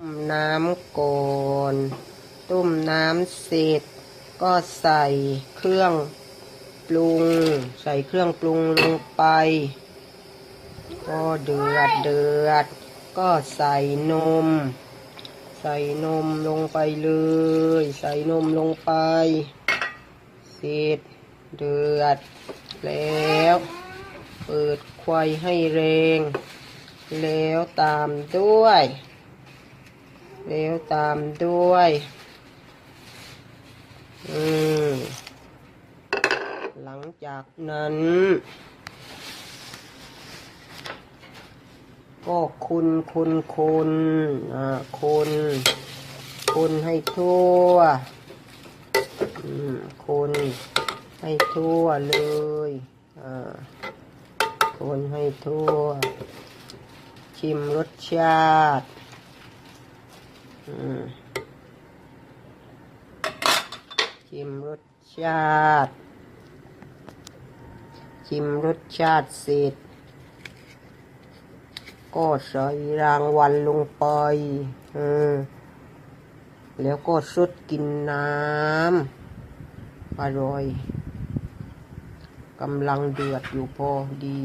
ต้มน้ำก่อนต้มน้ำเสร็จ ก็ใส่เครื่องปรุง ใส่เครื่องปรุงลงไป ก็เดือดเดือด ก็ใส่นม ใส่นมลงไปเลย ใส่นมลงไปเสร็จเดือด แล้ว เปิดไฟให้แรง แล้วตามด้วย แล้วตามด้วย อืม หลังจากนั้น ก็คุณคุณคุณอ่าคนคนให้ทั่ว อืมคนให้ทั่วเลยอ่าคนให้ทั่ว ชิมรสชาติ ชิมรสชาติ ชิมรสชาติเสร็จ ก็ใส่รางวัลลงไปแล้วก็สดกินน้ำอร่อยกำลังเดือดอยู่พอดี